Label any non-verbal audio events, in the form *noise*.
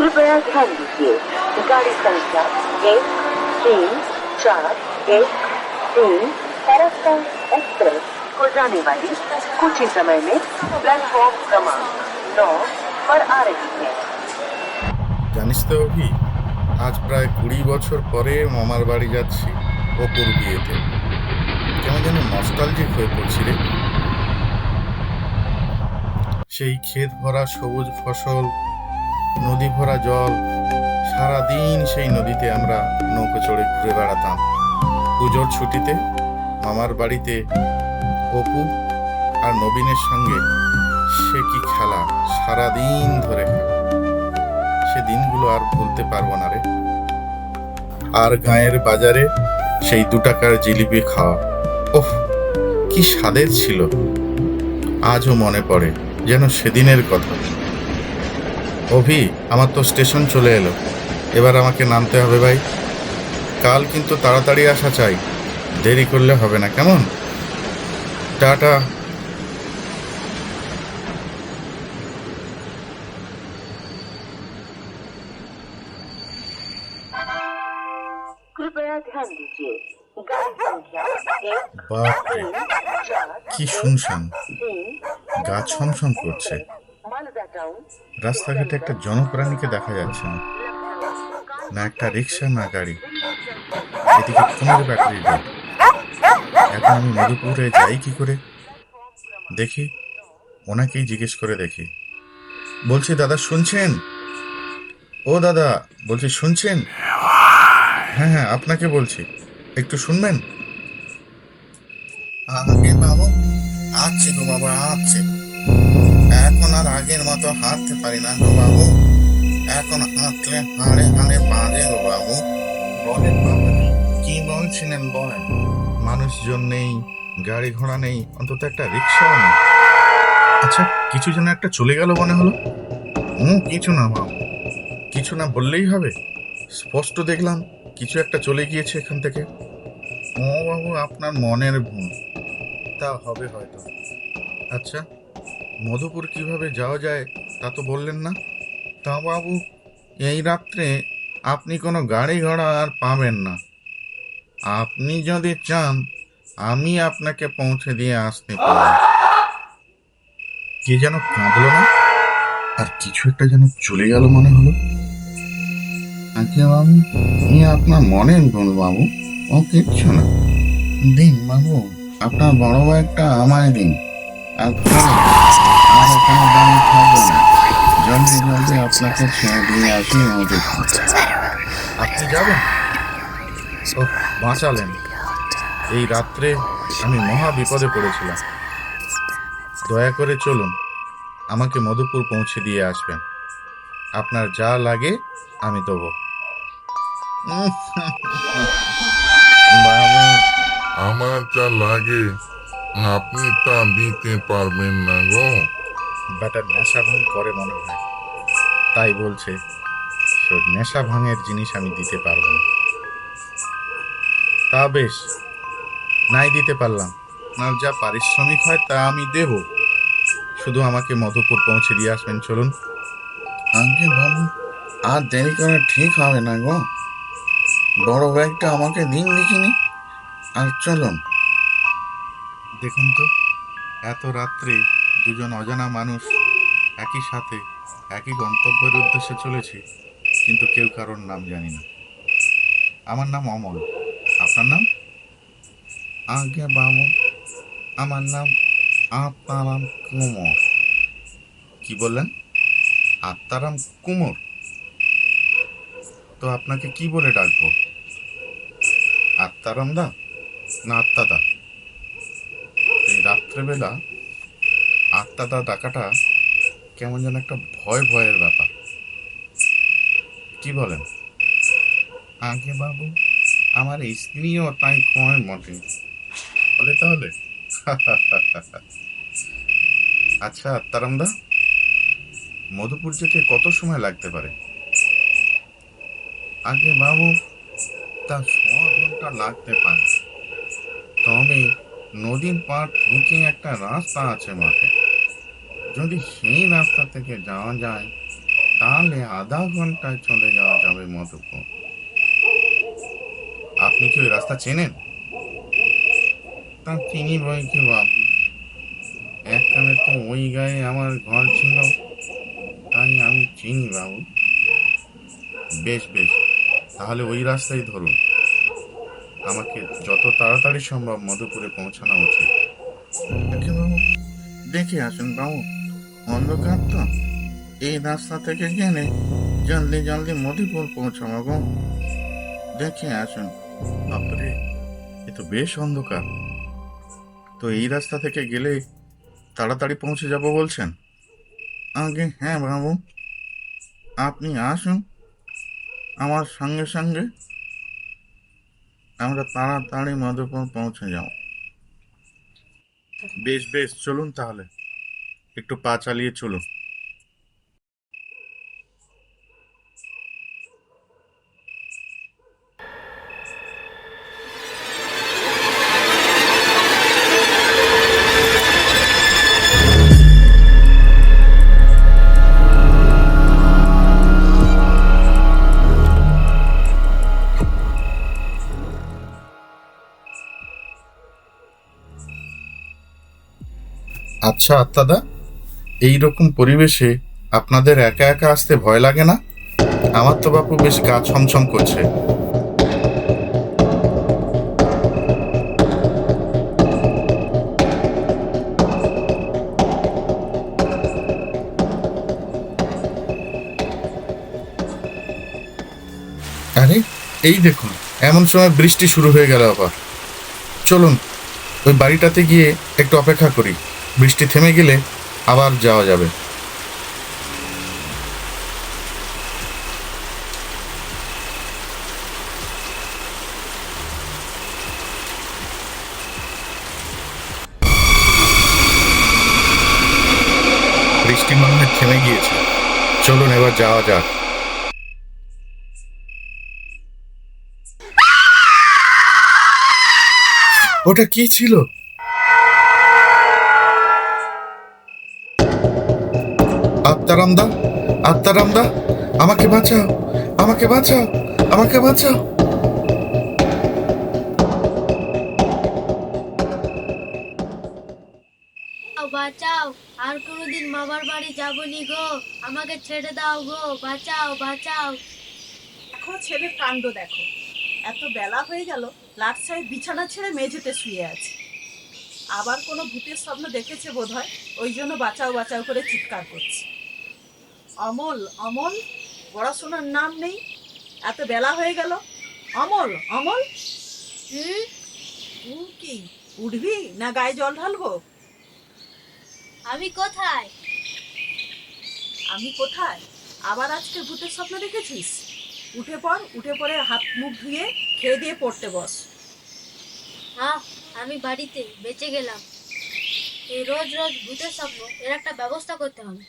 कृपया ध्यान दीजिए गाड़ी संख्या एक तीन चार एक तीन फरक्का एक्सप्रेस को जाने वाली कुछ ही समय में प्लेटफॉर्म क्रमांक नौ पर आ रही है জানিস তো অভি আজ প্রায় কুড়ি বছর পরে মামার বাড়ি যাচ্ছি অপুর বিয়েতে কেমন যেন নস্টালজিক হয়ে পড়ছি রে সেই ক্ষেত ভরা সবুজ ফসল নদী ভরা জল, সারাদিন সেই নদীতে আমরা নৌকো চড়ে ঘুরে বেড়াতাম। পুজোর ছুটিতে মামার বাড়িতে অপু আর নবীনের সঙ্গে সে কি খেলা সারাদিন ধরে খেলা। সে দিনগুলো আর ভুলতে পারব না রে। আর গায়ের বাজারে সেই দু টাকার জিলিপি খাওয়া। ওহ, কি স্বাদের ছিল। আজও মনে পড়ে যেন সেদিনের কথা। অভি আমার তো স্টেশন চলে এলো। এবার আমাকে নামতে হবে ভাই। কাল কিন্তু তাড়াতাড়ি আসা চাই। দেরি করলে হবে না কেমন? টাটা। কি শুনশান গা ছমছম করছে। রাস্তাঘাটে একটা জনপ্রাণীকে দেখা যাচ্ছে। না না একটা রিক্সা না গাড়ি। এদিকে ফোনের ব্যাটারি ডেড এখন আমি মধুপুরে যাই কি করে? দেখি। ওনাকেই জিজ্ঞেস করে দেখি। বলছি, দাদা, শুনছেন? ও দাদা, বলছি, শুনছেন? হ্যাঁ হ্যাঁ আপনাকে বলছি। একটু শুনবেন? আগে বাবু আছে গো বাবা আছে আর আগের মতো হাঁটতে পারি না গো বাবু। এখন হাঁটলে হাড়ে হাড়ে বাজে গো বাবু। বলেন বাবু, কি বলছিলেন বলেন? মানুষজন নেই, গাড়ি ঘোড়া নেই, অন্তত একটা রিক্সাও নেই। আচ্ছা কিছু যেন একটা চলে গেল মনে হলো। হুম, কিছু না বাবু। কিছু না বললেই হবে। স্পষ্ট দেখলাম, কিছু একটা চলে গিয়েছে এখান থেকে। ও বাবু, আপনার মনের ভুল। তা হবে হয়তো। আচ্ছা মধুপুর কীভাবে যাওয়া যায় তা তো বললেন না। তা বাবু, এই রাত্রে আপনি কোনো গাড়ি ঘোড়া আর পাবেন না। আপনি যদি চান, আমি আপনাকে পৌঁছে দিয়ে আসতে পারি। কে যেন কাঁদলো না? আর কিছু একটা যেন চলে গেল মনে হলো। আচ্ছা বাবু, এ আপনার মনের ভুল বাবু। ও কিচ্ছু না। দিন বাবু, আপনার বড় ব্যাগটা আমায় দিন। আর ওখানে দাঁড়িয়ে থাকব না। জলদি জলদি আপনাকে ছেড়ে দিয়ে আসি আমাদের আপনি যাবেন? ও বাঁচালেন। এই রাত্রে আমি মহা বিপদে পড়েছিলাম। দয়া করে চলুন আমাকে মধুপুর পৌঁছে দিয়ে আসবেন। আপনার যা লাগে আমি দেবো। বাবু আমার যা লাগে আপনি তা দিতে পারবেন না গো। ব্যাটার নেশা ভাঙ করে মনে হয়। তাই বলছে সে নেশা ভাঙের জিনিস আমি দিতে পারব না। তা বেশ নাই দিতে পারলাম। আপনার যা পারিশ্রমিক হয় তা আমি দেব। শুধু আমাকে মধুপুর পৌঁছে দিয়ে আসবেন চলুন। আগে বাবু আর দেরি করে ঠিক হবে না গো। বড় ব্যাগটা আমাকে দিন দেখিনি। আর চলুন। দেখুন তো এত রাত্রে দুজন অজানা মানুষ একই সাথে একই গন্তব্যের উদ্দেশ্যে চলেছি কিন্তু কেউ কারোর নাম জানি না। আমার নাম অমল। আপনার নাম? আগে বাবু আমার নাম আত্মারাম কুমোর। কি বললেন? আত্মারাম কুমোর? তো আপনাকে কি বলে ডাকবো? আত্মারাম দা না আত্মাদা এই রাত্রেবেলা আত্মাদা ডাকাটা কেমন যেন একটা ভয় ভয়ের ব্যাপার। কি বলেন? আগে বাবু, আমার স্ত্রীও তাই কয় মোটে বলে তাহলে? *laughs* আচ্ছা আত্মারামদা, মধুপুর যেতে কত সময় লাগতে পারে? আগে বাবু, তা ছ ঘণ্টা লাগতে পারে। তবে নদীর পার থেকে একটা রাস্তা আছে মাঠে। যদি সেই রাস্তা থেকে যাওয়া যায়, তাহলে আধা ঘন্টায় চলে যাওয়া যাবে মধুপুর। আপনি কি ওই রাস্তা চেনেন? তা চিনি বই কি বাবু? এককালে তো ওই গায়ে আমার ঘর ছিল, তাই আমি চিনি বাবু। বেশ বেশ, তাহলে ওই রাস্তাই ধরুন। আমাকে যত তাড়াতাড়ি সম্ভব মধুপুরে পৌঁছানো উচিত। বাবু। দেখে আসুন, বাবু। অন্ধকার তো এই রাস্তা থেকে গেলে জলদি জলদি মধুপুর পৌঁছাবো গো। দেখে আসুন। বাপরে, এ তো বেশ অন্ধকার। তো এই রাস্তা থেকে গেলে তাড়াতাড়ি পৌঁছে যাব বলছেন? আগে হ্যাঁ বাবু। আপনি আসুন। আমার সঙ্গে সঙ্গে আমরা তাড়াতাড়ি মধুপুর পৌঁছে যাব। বেশ বেশ, চলুন তাহলে। একটু পা চালিয়ে চলুন। আচ্ছা আত্মাদা? এইরকম পরিবেশে আপনাদের একা একা আসতে ভয় লাগে না? আমার তো বাপু বেশ গা ছমছম করছে। আরে, এই দেখুন, এমন সময় বৃষ্টি শুরু হয়ে গেল আবার। চলুন, ওই বাড়িটাতে গিয়ে একটু অপেক্ষা করি। বৃষ্টি থেমে গেলে আবার যাওয়া যাবে। বৃষ্টি মনে হয় থেমে গিয়েছে। চলুন এবার যাওয়া যাক। ওটা কি ছিল? আত্মারামদা আত্মারামদা আমাকে বাঁচাও আমাকে বাঁচাও আমাকে বাঁচাও। বাঁচাও, বাঁচাও আর কোনোদিন মামার বাড়ি যাবনি গো। আমাকে ছেড়ে দাও গো বাঁচাও বাঁচাও। দেখো ছেলের কাণ্ড দেখো। এত বেলা হয়ে গেল লাট সাহেব বিছানা ছেড়ে মেঝেতে শুয়ে আছে। আবার কোনো ভূতের স্বপ্ন দেখেছে বোধহয়? ওই জন্য বাঁচাও বাঁচাও করে চিৎকার করছে। অমল অমল পড়াশোনার নাম নেই এত বেলা হয়ে গেল। অমল অমল? কি উঠবি না গায়ে জল ঢালবো? আমি কোথায়? আমি কোথায়? আবার আজকে ভূতের স্বপ্ন দেখেছিস? উঠে পড় উঠে পড়ে হাত মুখ ধুয়ে খেয়ে দিয়ে পড়তে বস। হ্যাঁ আমি বাড়িতে বেঁচে গেলাম। এই রোজ রোজ ভূতের স্বপ্ন এর একটা ব্যবস্থা করতে হবে।